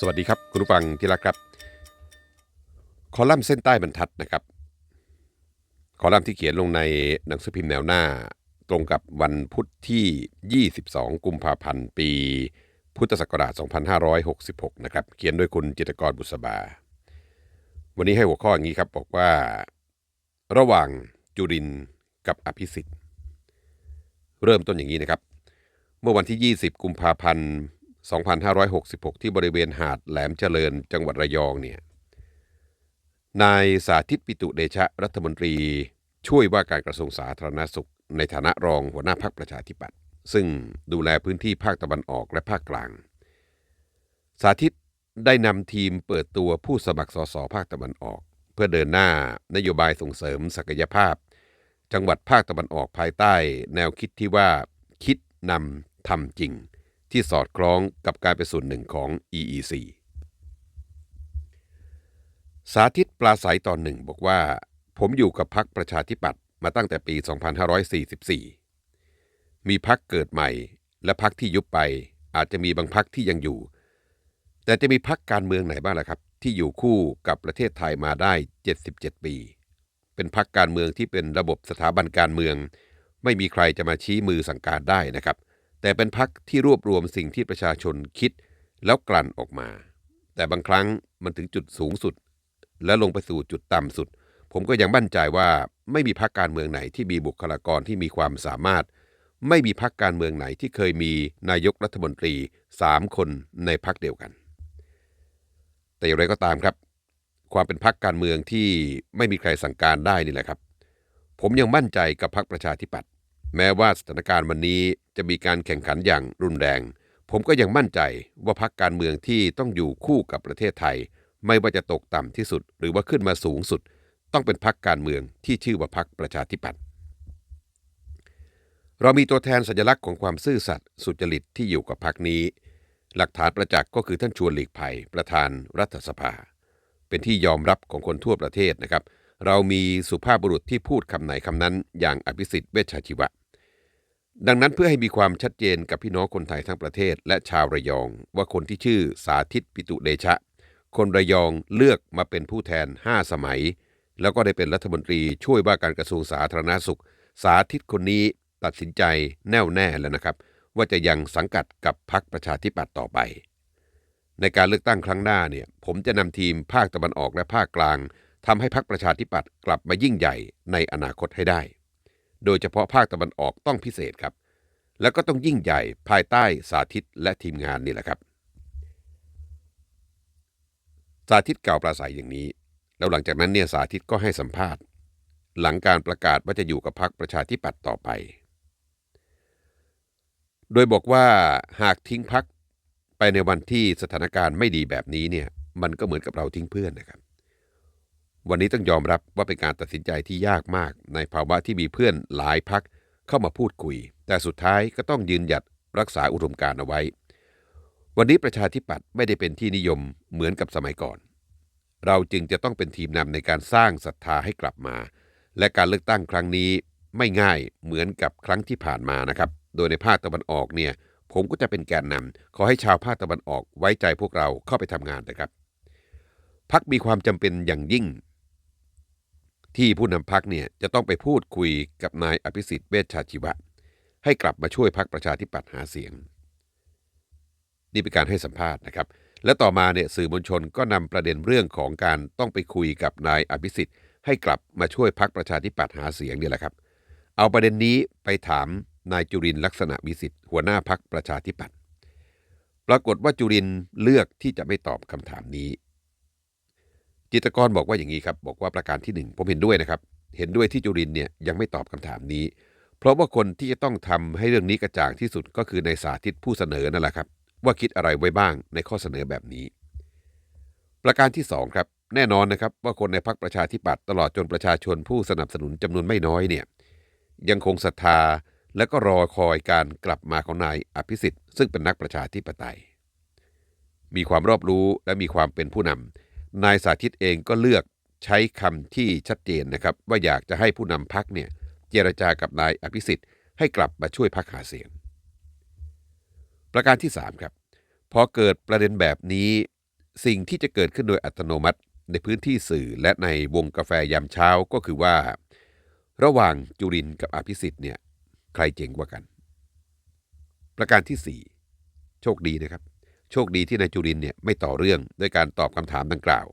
สวัสดีครับ คุณผู้ฟังที่รักครับ คอลัมน์เส้นใต้บรรทัดนะครับ คอลัมน์ที่เขียนลงในหนังสือพิมพ์แนวหน้า ตรงกับวันพุธที่ 22 กุมภาพันธ์ ปี พุทธศักราช 2566 นะครับ เขียนโดยคุณจิตกรบุษบา วันนี้ให้หัวข้ออย่างนี้ครับบอกว่า ระหว่างจุรินกับอภิสิทธิ์ เริ่มต้นอย่างนี้นะครับ เมื่อวันที่ 20 กุมภาพันธ์ 2566 ที่บริเวณหาดแหลมเจริญจังหวัดระยองเนี่ยนายสาธิตปิตุเดชะรัฐมนตรี ช่วยว่าการกระทรวงสาธารณสุข ในฐานะรองหัวหน้าพักประชาธิปัตย์ซึ่งดูแลพื้นที่ภาคตะวันออกและภาคกลาง สาธิตได้นำทีมเปิดตัวผู้สมัครสสภาคตะวันออก เพื่อเดินหน้านโยบายส่งเสริมศักยภาพ จังหวัดภาคตะวันออกภายใต้ แนวคิดที่ว่าคิดนำทำจริง ที่สอดคล้องกับการเป็นส่วนหนึ่งของ EEC สาธิตปลาใสตอนหนึ่งบอกว่า ผมอยู่กับพักประชาธิปัตย์มาตั้งแต่ปี 2544 มีพักเกิดใหม่ และพักที่ยุบไปอาจจะมีบางพักที่ยังอยู่ แต่จะมีพักการเมืองไหนบ้างล่ะครับ ที่อยู่คู่กับประเทศไทยมาได้ 77 ปี เป็นพักการเมืองที่เป็นระบบสถาบันการเมือง ไม่มีใครจะมาชี้มือสั่งการได้นะครับ แต่เป็นพักที่รวบรวมสิ่งที่ประชาชนคิดแล้วกลั่นออกมา แต่บางครั้งมันถึงจุดสูงสุด และลงไปสู่จุดต่ำสุด ผมก็ยังมั่นใจว่าไม่มีพักการเมืองไหนที่มีบุคลากรที่มีความสามารถ ไม่มีพักการเมืองไหนที่เคยมีนายกรัฐมนตรีสามคนในพักเดียวกัน แต่อย่างไรก็ตามครับ ความเป็นพักการเมืองที่ไม่มีใครสั่งการได้นี่แหละครับ ผมยังมั่นใจกับพักประชาธิปัตย์ แม้ว่าสถานการณ์วันนี้จะมีการแข่งขันอย่างรุนแรง ผมก็ยังมั่นใจว่าพักการเมืองที่ต้องอยู่คู่กับประเทศไทย ไม่ว่าจะตกต่ำที่สุด หรือว่าขึ้นมาสูงสุด ต้องเป็นพักการเมืองที่ชื่อว่าพักประชาธิปัตย์เรามีตัวแทนสัญลักษณ์ของความซื่อสัตย์สุจริตที่อยู่กับพักนี้ หลักฐานประจักษ์ก็คือท่านชวนหลีกภัย ประธานรัฐสภา เป็นที่ยอมรับของคนทั่วประเทศนะครับ เรามีสุภาพบุรุษที่พูดคำไหนคำนั้น อย่างอภิสิทธิ์เวชชาชีวะ ดังนั้นเพื่อให้มีความชัดเจนกับพี่น้องคนไทยทั้งประเทศ และชาวระยอง ว่าคนที่ชื่อสาธิตปิตุเดชะ คนระยองเลือกมาเป็นผู้แทน 5 สมัย แล้วก็ได้เป็นรัฐมนตรีช่วยว่าการกระทรวงสาธารณสุข สาธิตคนนี้ตัดสินใจแน่วแน่แล้วนะครับ ว่าจะยังสังกัดกับพรรคประชาธิปัตย์ต่อไป ในการเลือกตั้งครั้งหน้าเนี่ยผมจะนำทีมภาคตะวันออกและภาคกลางทำให้พรรคประชาธิปัตย์กลับมายิ่งใหญ่ในอนาคตให้ได้ โดยเฉพาะภาคตะวันออกต้องพิเศษครับ แล้วก็ต้องยิ่งใหญ่ภายใต้สาธิตและทีมงานนี่แหละครับ สาธิตกล่าวปราศัยอย่างนี้ แล้วหลังจากนั้นเนี่ยสาธิตก็ให้สัมภาษณ์ หลังการประกาศว่าจะอยู่กับพรรคประชาธิปัตย์ต่อไป โดยบอกว่าหากทิ้งพรรคไปในวันที่สถานการณ์ไม่ดีแบบนี้เนี่ยมันก็เหมือนกับเราทิ้งเพื่อนนะครับ วันนี้ต้องยอมรับว่าเป็นการตัดสินใจที่ยากมาก ในภาวะที่มีเพื่อนหลายพักเข้ามาพูดคุย แต่สุดท้ายก็ต้องยืนหยัดรักษาอุดมการเอาไว้ วันนี้ประชาธิปัตย์ไม่ได้เป็นที่นิยมเหมือนกับสมัยก่อน เราจึงจะต้องเป็นทีมนำในการสร้างศรัทธาให้กลับมา และการเลือกตั้งครั้งนี้ไม่ง่ายเหมือนกับครั้งที่ผ่านมานะครับ โดยในภาคตะวันออกเนี่ยผมก็จะเป็นแกนนำขอให้ชาวภาคตะวันออกไว้ใจพวกเราเข้าไปทำงานนะครับพักมีความจำเป็นอย่างยิ่ง ที่ผู้นำพักเนี่ยจะต้องไปพูดคุยกับนายอภิสิทธิ์เวชชาชีวะ ให้กลับมาช่วยพักประชาธิปัตย์หาเสียง นี่เป็นการให้สัมภาษณ์นะครับ และต่อมาเนี่ยสื่อมวลชนก็นำประเด็นเรื่องของการต้องไปคุยกับนายอภิสิทธิ์ให้กลับมาช่วยพักประชาธิปัตย์หาเสียงนี่แหละครับ เอาประเด็นนี้ไปถามนายจุรินลักษณะวิสิทธิ์หัวหน้าพักประชาธิปัตย์ปรากฏว่าจุรินเลือกที่จะไม่ตอบคำถามนี้ จิตกรบอกว่าอย่างนี้ครับ บอกว่าประการที่หนึ่งผมเห็นด้วยนะครับ เห็นด้วยที่จุรินเนี่ยยังไม่ตอบคำถามนี้ เพราะว่าคนที่จะต้องทำให้เรื่องนี้กระจ่างที่สุดก็คือในายสาธิตผู้เสนอนั่นแหละครับ ว่าคิดอะไรไว้บ้างในข้อเสนอแบบนี้ ประการที่สองครับแน่นอนนะครับว่าคนในพรรคประชาธิปัตย์ตลอดจนประชาชนผู้สนับสนุนจำนวนไม่น้อยเนี่ยยังคงศรัทธาและก็รอคอยการกลับมาของนายอภิสิทธิ์ซึ่งเป็นนักประชาธิปไตย มีความรอบรู้และมีความเป็นผู้นำ นายสาธิตเองก็เลือกใช้คำที่ชัดเจนนะครับ ว่าอยากจะให้ผู้นำพักเนี่ยเจรจากับนายอภิสิทธิ์ให้กลับมาช่วยพักหาเสียง ประการที่ 3 ครับ พอเกิดประเด็นแบบนี้ สิ่งที่จะเกิดขึ้นโดยอัตโนมัติในพื้นที่สื่อและในวงกาแฟยามเช้าก็คือว่า ระหว่างจุรินกับอภิสิทธิ์เนี่ยใครเจ๋งกว่ากัน ประการที่ 4 โชคดีนะครับ โชคดีที่นายจุรินเนี่ยไม่ต่อเรื่องด้วยการตอบคำถามดังกล่าว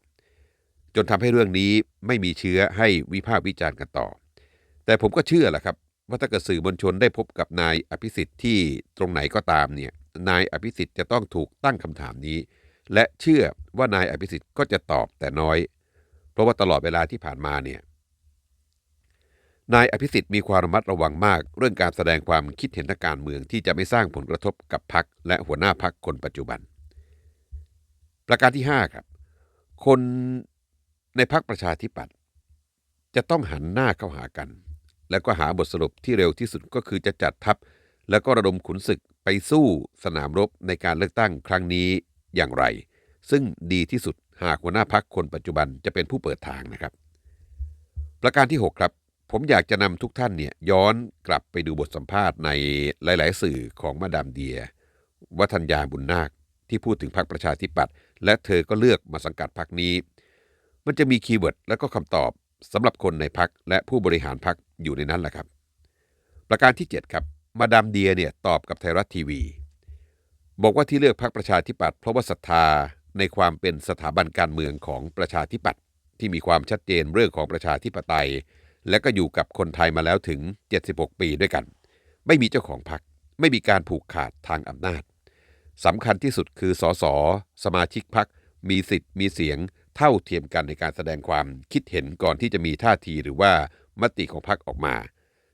จนทำให้เรื่องนี้ไม่มีเชื้อให้วิพากษ์วิจารณ์กันต่อ แต่ผมก็เชื่อแหละครับว่าถ้าเกิดสื่อมวลชนได้พบกับนายอภิสิทธิ์ที่ตรงไหนก็ตามเนี่ยนายอภิสิทธิ์จะต้องถูกตั้งคำถามนี้ และเชื่อว่านายอภิสิทธิ์ก็จะตอบแต่น้อย เพราะว่าตลอดเวลาที่ผ่านมาเนี่ย นายอภิสิทธิ์มีความระมัดระวังมาก เรื่องการแสดงความคิดเห็นทางการเมืองที่จะไม่สร้างผลกระทบกับพรรคและหัวหน้าพรรคคนปัจจุบัน ประการที่ 5 ครับ คนในพรรคประชาธิปัตย์จะต้องหันหน้าเข้าหากัน แล้วก็หาบทสรุปที่เร็วที่สุดก็คือจะจัดทัพ แล้วก็ระดมขุนศึกไปสู้สนามรบในการเลือกตั้งครั้งนี้อย่างไร ซึ่งดีที่สุดหากหัวหน้าพักคนปัจจุบันจะเป็นผู้เปิดทางนะครับ ประการที่ 6 ครับ ผมอยากจะนำทุกท่านเนี่ยย้อนกลับไปดูบทสัมภาษณ์ในหลาย ๆ สื่อของมาดามเดีย วัฒนยาบุญนาคที่พูดถึงพรรคประชาธิปัตย์และเธอก็เลือกมาสังกัดพรรคนี้ มันจะมีคีย์เวิร์ดและก็คำตอบสำหรับคนในพักและผู้บริหารพักอยู่ในนั้นแหละครับ ประการที่ 7 ครับ มาดามเดียเนี่ยตอบกับไทยรัฐทีวี บอกว่าที่เลือกพรรคประชาธิปัตย์เพราะว่าศรัทธาในความเป็นสถาบันการเมืองของประชาธิปัตย์ที่มีความชัดเจนเรื่องของประชาธิปไตย และก็อยู่กับคนไทยมาแล้วถึง 76 ปีด้วยกัน ไม่มีเจ้าของพรรคไม่มีการผูกขาดทางอำนาจสำคัญที่สุดคือสสสมาชิกพรรคมีสิทธิ์มีเสียงเท่าเทียมกันในการแสดงความคิดเห็นก่อนที่จะมีท่าทีหรือว่ามติของพรรคออกมา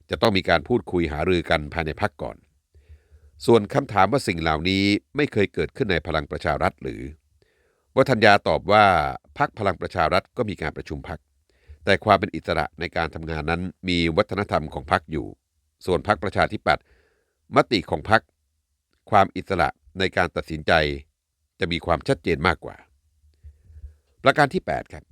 จะต้องมีการพูดคุยหารือกันภายในพรรคก่อน ส่วนคำถามว่าสิ่งเหล่านี้ไม่เคยเกิดขึ้นในพลังประชารัฐหรือวัฒนยาตอบว่าพรรคพลังประชารัฐก็มีการประชุมพรรค แต่ความเป็นอิสระในการทำงานนั้นมีวัฒนธรรมของพรรคอยู่ ส่วนพรรคประชาธิปัตย์มติของพรรคความอิสระในการตัดสินใจ จะมีความชัดเจนมากกว่า ประการที่ 8 ครับ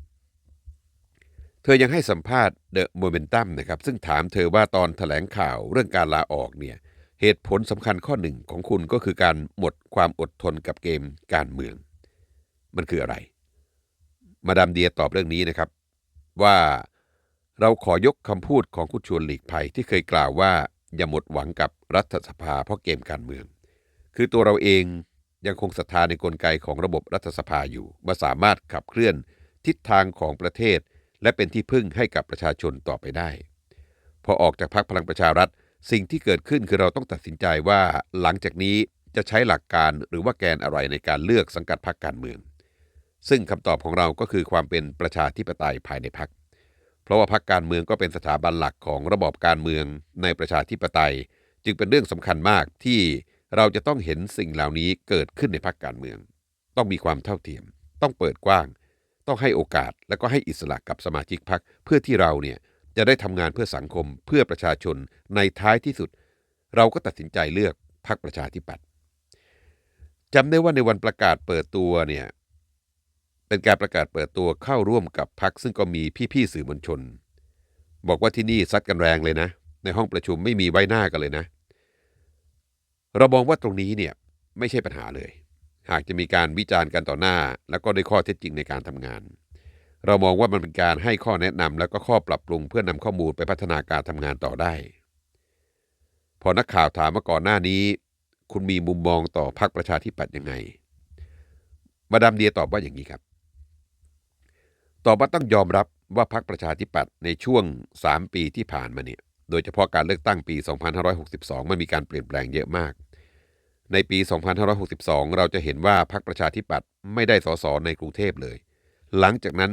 เธอยังให้สัมภาษณ์เดอะโมเมนตัมนะครับ ซึ่งถามเธอว่าตอนถแถลงข่าวเรื่องการลาออกเนี่ยเหตุผลสำคัญข้อหนึ่งของคุณก็คือการหมดความอดทนกับเกมการเมือง มันคืออะไร มาดามเดียตอบเรื่องนี้นะครับ ว่า เราขอยกคำพูดของคุณชวนหลีกภัยที่เคยกล่าวว่าอย่าหมดหวังกับรัฐสภาเพราะเกมการเมือง คือตัวเราเองยังคงศรัทธาในกลไกของระบบรัฐสภาอยู่ว่าสามารถขับเคลื่อนทิศทางของประเทศ และเป็นที่พึ่งให้กับประชาชนต่อไปได้ พอออกจากพรรคพลังประชารัฐ สิ่งที่เกิดขึ้นคือเราต้องตัดสินใจว่าหลังจากนี้จะใช้หลักการหรือว่าแกนอะไรในการเลือกสังกัดพรรคการเมือง ซึ่งคำตอบของเราก็คือความเป็นประชาธิปไตยภายในพรรคเพราะว่าพรรคการเมืองก็เป็นสถาบันหลักของระบอบการเมืองในประชาธิปไตย จึงเป็นเรื่องสำคัญมากที่เราจะต้องเห็นสิ่งเหล่านี้เกิดขึ้นในพรรคการเมือง ต้องมีความเท่าเทียม ต้องเปิดกว้าง ต้องให้โอกาสและก็ให้อิสระกับสมาชิกพรรคเพื่อที่เราเนี่ยจะได้ทำงานเพื่อสังคมเพื่อประชาชนในท้ายที่สุด เราก็ตัดสินใจเลือกพรรคประชาธิปัตย์จำได้ว่าในวันประกาศเปิดตัวเนี่ย เป็นการประกาศเปิดตัวเข้าร่วมกับพรรคซึ่งก็มีพี่ๆสื่อมวลชน บอกว่าที่นี่ซัดกันแรงเลยนะ ในห้องประชุมไม่มีไว้หน้ากันเลยนะ เรามองว่าตรงนี้เนี่ยไม่ใช่ปัญหาเลย หากจะมีการวิจารณ์กันต่อหน้า แล้วก็ได้ข้อเท็จจริงในการทำงาน เรามองว่ามันเป็นการให้ข้อแนะนำแล้วก็ข้อปรับปรุงเพื่อนำข้อมูลไปพัฒนาการทำงานต่อได้ พอนักข่าวถามมาก่อนหน้านี้ คุณมีมุมมองต่อพรรคประชาธิปัตย์ยังไง มาดามเดียตอบว่าอย่างนี้ครับ ต่อบว่าต้องยอมรับว่าพรรคประชาธิปัตย์ในช่วง 3 ปีที่ผ่านมาเนี่ยโดยเฉพาะการเลือกตั้งปี 2562 มันมีการเปลี่ยนแปลงเยอะมาก ในปี 2562 เราจะเห็นว่าพรรคประชาธิปัตย์ไม่ได้สสในกรุงเทพเลย หลังจากนั้น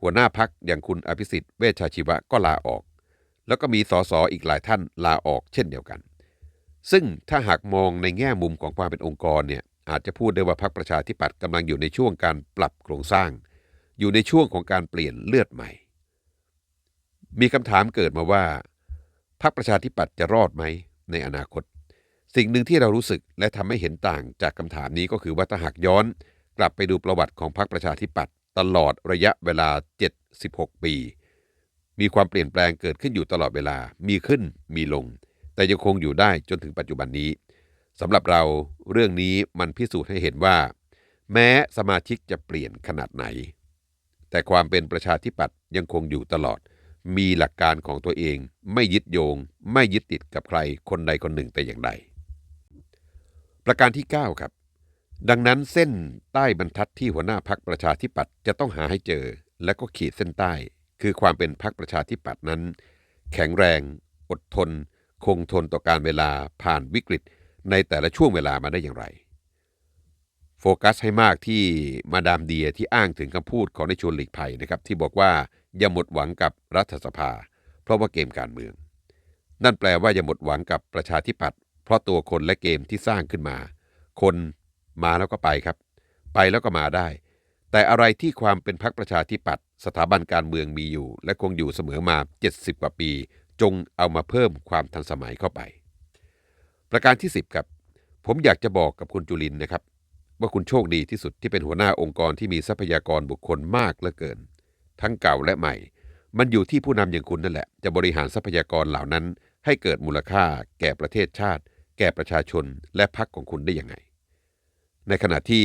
หัวหน้าพรรคอย่างคุณอภิสิทธิ์เวชชาชีวะก็ลาออก แล้วก็มีสสอีกหลายท่านลาออกเช่นเดียวกัน ซึ่งถ้าหากมองในแง่มุมของความเป็นองค์กรเนี่ยอาจจะพูดได้ว่าพรรคประชาธิปัตย์กำลังอยู่ในช่วงการปรับโครงสร้าง อยู่ในช่วงของการเปลี่ยนเลือดใหม่ มีคำถามเกิดมาว่าพรรคประชาธิปัตย์จะรอดไหมในอนาคต สิ่งหนึ่งที่เรารู้สึกและทำให้เห็นต่างจากคำถามนี้ก็คือว่าถ้าหากย้อน กลับไปดูประวัติของพรรคประชาธิปัตย์ตลอดระยะเวลา 76 ปี มีความเปลี่ยนแปลงเกิดขึ้นอยู่ตลอดเวลา มีขึ้นมีลง แต่ยังคงอยู่ได้จนถึงปัจจุบันนี้สำหรับเราเรื่องนี้มันพิสูจน์ให้เห็นว่า แม้สมาชิกจะเปลี่ยนขนาดไหน แต่ความเป็นประชาธิปัตย์ยังคงอยู่ตลอด มีหลักการของตัวเอง ไม่ยึดโยง ไม่ยึดติดกับใครคนใดคนหนึ่งแต่อย่างใด ประการที่ 9 ครับ ดังนั้นเส้นใต้บรรทัดที่หัวหน้าพักประชาธิปัตย์จะต้องหาให้เจอ และก็ขีดเส้นใต้ คือความเป็นพักประชาธิปัตย์นั้น แข็งแรง อดทน คงทนต่อการเวลาผ่านวิกฤต ในแต่ละช่วงเวลามาได้อย่างไร โฟกัสให้มากที่มาดามเดียที่อ้างถึงคำพูดของนายชวนหลีกภัยนะครับ ที่บอกว่าอย่าหมดหวังกับรัฐสภา เพราะว่าเกมการเมือง นั่นแปลว่าอย่าหมดหวังกับประชาธิปัตย์เพราะตัวคนและเกมที่สร้างขึ้นมา คนมาแล้วก็ไปครับ ไปแล้วก็มาได้ แต่อะไรที่ความเป็นพรรคประชาธิปัตย์สถาบันการเมืองมีอยู่ และคงอยู่เสมอมา 70 กว่าปี จงเอามาเพิ่มความทันสมัยเข้าไป ประการที่ 10 ครับ ผมอยากจะบอกกับคุณจุลินนะครับ ว่าคุณโชคดีที่สุดที่เป็นหัวหน้าองค์กรที่มีทรัพยากรบุคคลมากเหลือเกิน ทั้งเก่าและใหม่ มันอยู่ที่ผู้นำอย่างคุณนั่นแหละ จะบริหารทรัพยากรเหล่านั้น ให้เกิดมูลค่า แก่ประเทศชาติ แก่ประชาชนและพรรคของคุณได้ยังไง ในขณะที่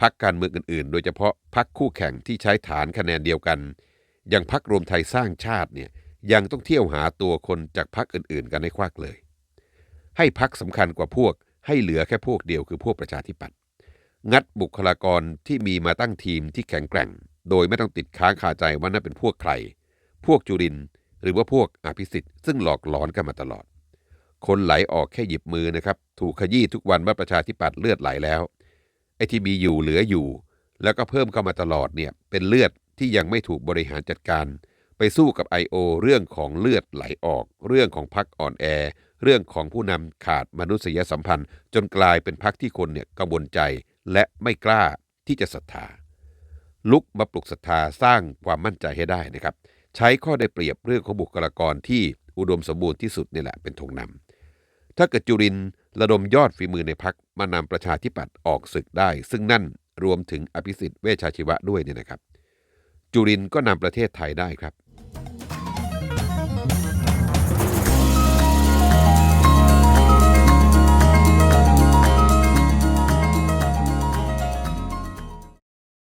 พรรคการเมืองอื่นๆ โดยเฉพาะพรรคคู่แข่งที่ใช้ฐานคะแนนเดียวกัน อย่างพรรครวมไทยสร้างชาติเนี่ยยังต้องเที่ยวหาตัวคนจากพรรคอื่นๆ กันให้ควักเลย ให้พรรคสำคัญกว่าพวก ให้เหลือแค่พวกเดียวคือพวกประชาธิปัตย์ งัดบุคลากรที่มีมาตั้งทีมที่แข็งแกร่ง โดยไม่ต้องติดค้างคาใจว่านั่นเป็นพวกใคร พวกจุรินหรือว่าพวกอภิสิทธิ์ซึ่งหลอกหลอนกันมาตลอด คนไหลออกแค่หยิบมือนะครับ ถูกขยี้ทุกวันว่าประชาธิปัตย์เลือดไหลแล้วไอ้ที่มีอยู่เหลืออยู่ แล้วก็เพิ่มเข้ามาตลอดเนี่ยเป็นเลือดที่ยังไม่ถูกบริหารจัดการ ไปสู้กับ I.O. เรื่องของเลือดไหลออก เรื่องของพักอ่อนแอ เรื่องของผู้นำขาดมนุษยสัมพันธ์ จนกลายเป็นพักที่คนเนี่ยกังวลใจ และไม่กล้าที่จะศรัทธา ลุกมาปลุกศรัทธาสร้างความมั่นใจให้ได้นะครับ ใช้ข้อได้เปรียบเรื่องของบุคลากรที่อุดมสมบูรณ์ที่สุดนี่แหละเป็นธงนำถ้าเกิดจุรินระดมยอดฝีมือในพักมานำประชาธิปัตย์ออกศึกได้ ซึ่งนั่นรวมถึงอภิสิทธิ์เวชชาชีวะด้วยเนี่ยนะครับ จุรินก็นำประเทศไทยได้ครับ